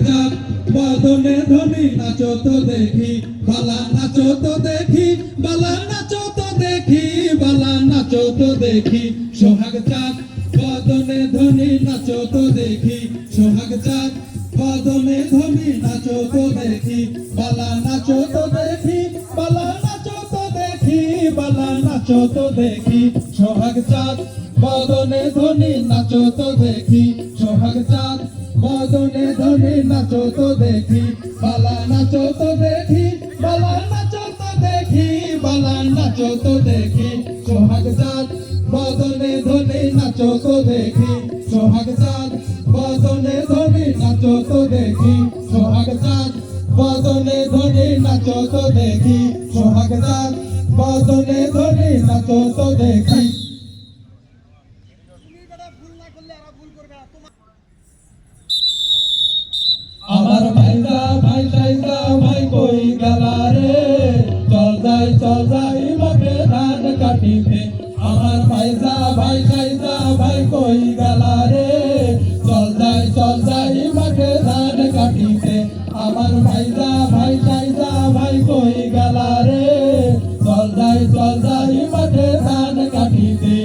যাক বদনে ধনি তো দেখি বালা নাচো তো দেখি বালা নাচো দেখি বালা নাচো তো দেখি সোহাগ চাঁদ বদনে ধনি নাচো তো দেখি সোহাগ চাঁদ বদনে ধনি নাচো তো দেখি বালা নাচো তো দেখি বালা নাচো দেখি বালা নাচো দেখি সোহাগ চাঁদ বদনে ধনি নাচো তো দেখি সোহাগ চাঁদ বদনে ধনি নাচো তো দেখি, বালা নাচো তো দেখি, বালা নাচো তো দেখি, বালা নাচো তো দেখি। সোহাগ চাঁদ, বদনে ধনি নাচো তো দেখি। সোহাগ চাঁদ, বদনে ধনি নাচো তো দেখি। সোহাগ চাঁদ, বদনে ধনি নাচো তো দেখি। সোহাগ চাঁদ, বদনে ধনি নাচো তো দেখি। ভাইদা ভাই সাইদা ভাই কই গেলা রে? চল যাই চল যাই, মাঠে ধান কাটিতে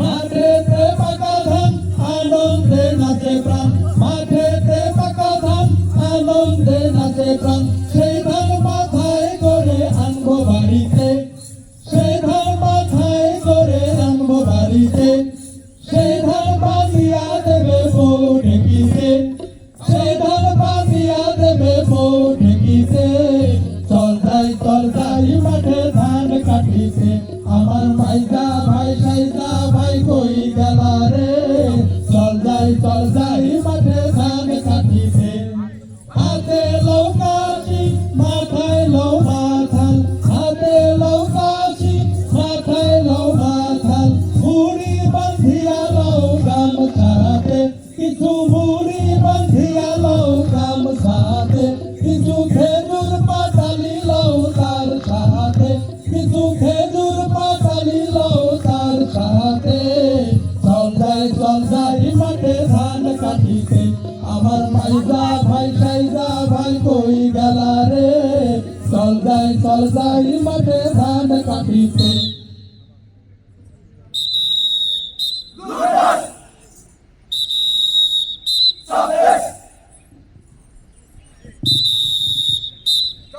মাঠেতে পাকা ধান, আনন্দে নাচে প্রাণ। মাঠেতে পাকা ধান, আনন্দে নাচে প্রাণ। কিছু খেজুর পাতা নিল তার সাথে সন্ধ্যায় সন্ধ্যায় মাঠে ধান কাটিতে। আমার ভাইজা ভাই, সাইজা ভাই কই গেলা রে? সন্ধ্যায় সন্ধ্যায় মাঠে ধান কাটিতে।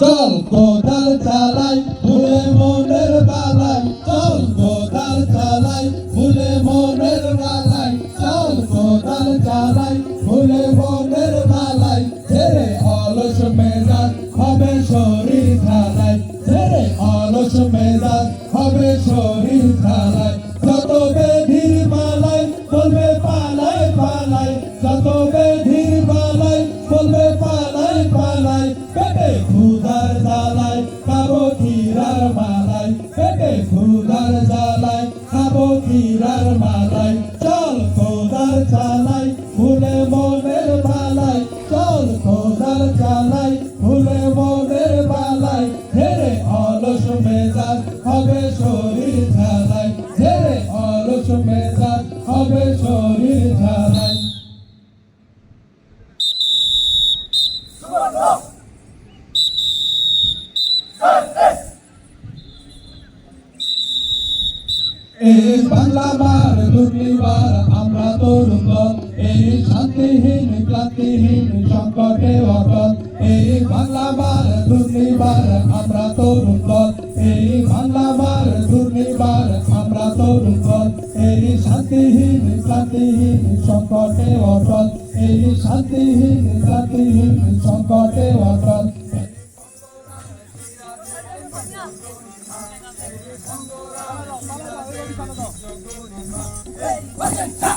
চল কোদাল চালাই, ভুলে মনের বালাই। চল কোদাল চালাই, ভুলে মনের বালাই। চল কোদাল চালাই, ভুলে মনের এই বাংলাবার দুর্নিবার আমরা তরুণ এই শান্তিহীন, ক্লান্তিহীন, সংকটে অটল। এই বাংলাবার দুর্নিবার আমরা তরুণ এই বাংলাবার দুর্নিবার আমরা তরুণ এই শান্তিহীন, ক্লান্তিহীন, সংকটে অটল। এই শান্তিহীন, ক্লান্তিহীন, সংকটে অটল। Listen.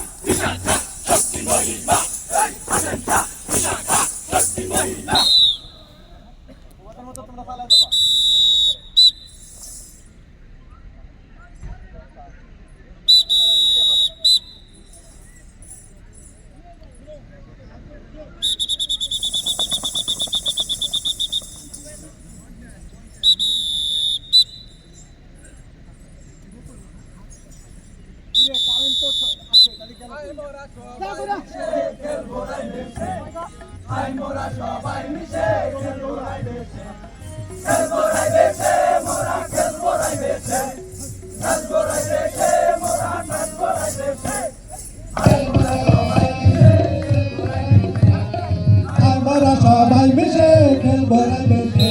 মোরা সবাই মিশে খেলব রাই দেশে খেলব রাই দেশে মোরা খেলব। রাই দেশে খেলব রাই দেশে মোরা খেলব রাই দেশে আমরা সবাই মিশে খেলব রাই দেশে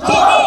ছবি